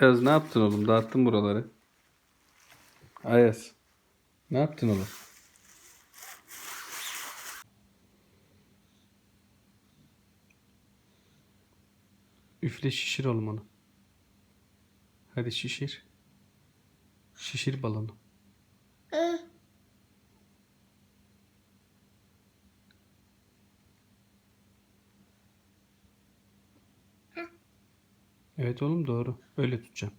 Ayaz ne yaptın oğlum? Dağıttın buraları. Ayaz. Ne yaptın oğlum? Üfle şişir oğlum onu. Hadi şişir. Şişir balonu. Evet oğlum doğru. Öyle tutacağım.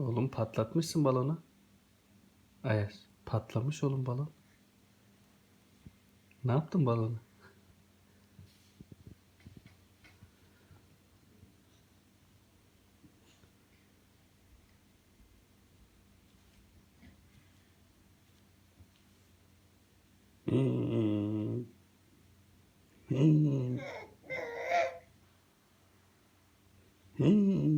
Oğlum patlatmışsın balonu. Ayaz. Patlamış oğlum balon. Ne yaptın balonu? Hmm. Hmm. Hmm.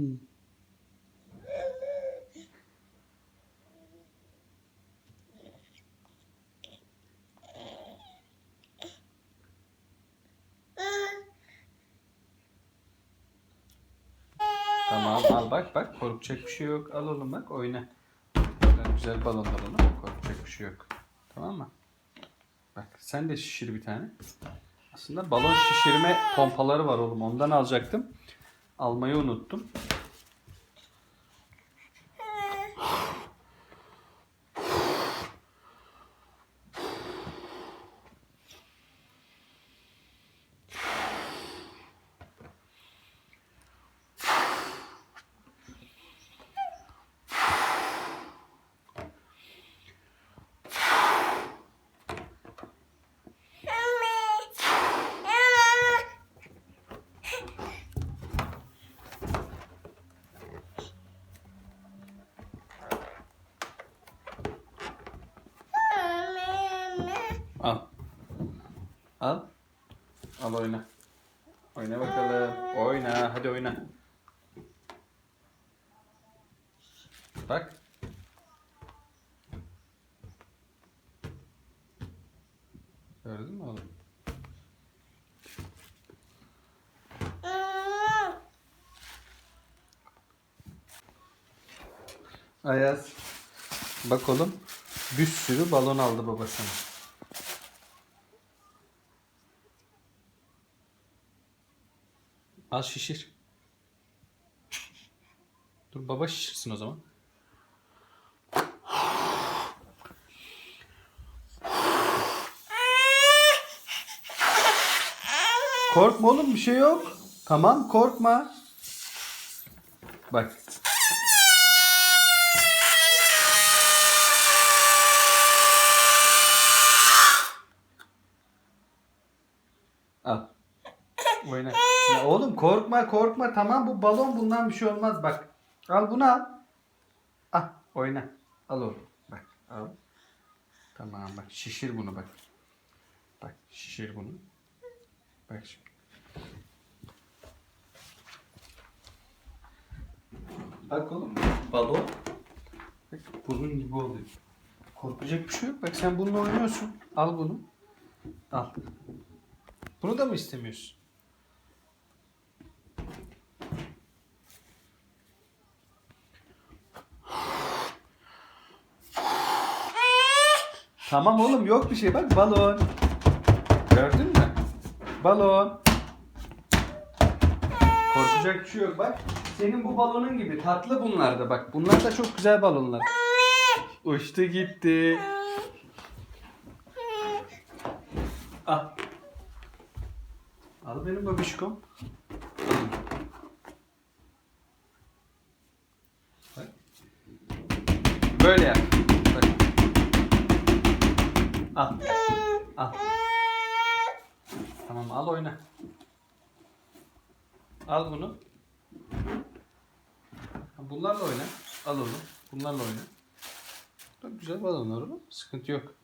Tamam al bak bak korkacak bir şey yok. Al oğlum bak oyna. Böyle güzel balonlar onu. Korkacak bir şey yok. Tamam mı? Bak sen de şişir bir tane. Aslında balon şişirme pompaları var oğlum. Ondan alacaktım. Almayı unuttum. Al. Al. Al oyna. Oyna bakalım. Oyna. Hadi oyna. Bak. Gördün mü oğlum? Ayaz. Bak oğlum. Bir sürü balon aldı babasına. Al şişir. Dur baba şişirsin o zaman. Korkma oğlum bir şey yok. Tamam korkma. Bak. Al. Oyna. Ya oğlum korkma korkma tamam bu balon bundan bir şey olmaz bak. Al bunu al. Al oyna. Al oğlum. Bak al. Tamam bak şişir bunu bak. Bak şişir bunu. Bak şimdi. Bak oğlum balon. Bak bunun gibi oluyor. Korkacak bir şey yok. Bak sen bununla oynuyorsun. Al bunu. Al. Bunu da mı istemiyorsun? Tamam oğlum yok bir şey bak balon. Gördün mü? Balon. Korkacak bir şey yok bak. Senin bu balonun gibi tatlı bunlar da bak. Bunlar da çok güzel balonlar. Uçtu gitti. Al. Al benim babişkom. Böyle yap. Al. Al. Tamam al oyna. Al bunu. Bunlarla oyna. Al onu. Bunlarla oyna. Çok güzel balonlar oğlum. Sıkıntı yok.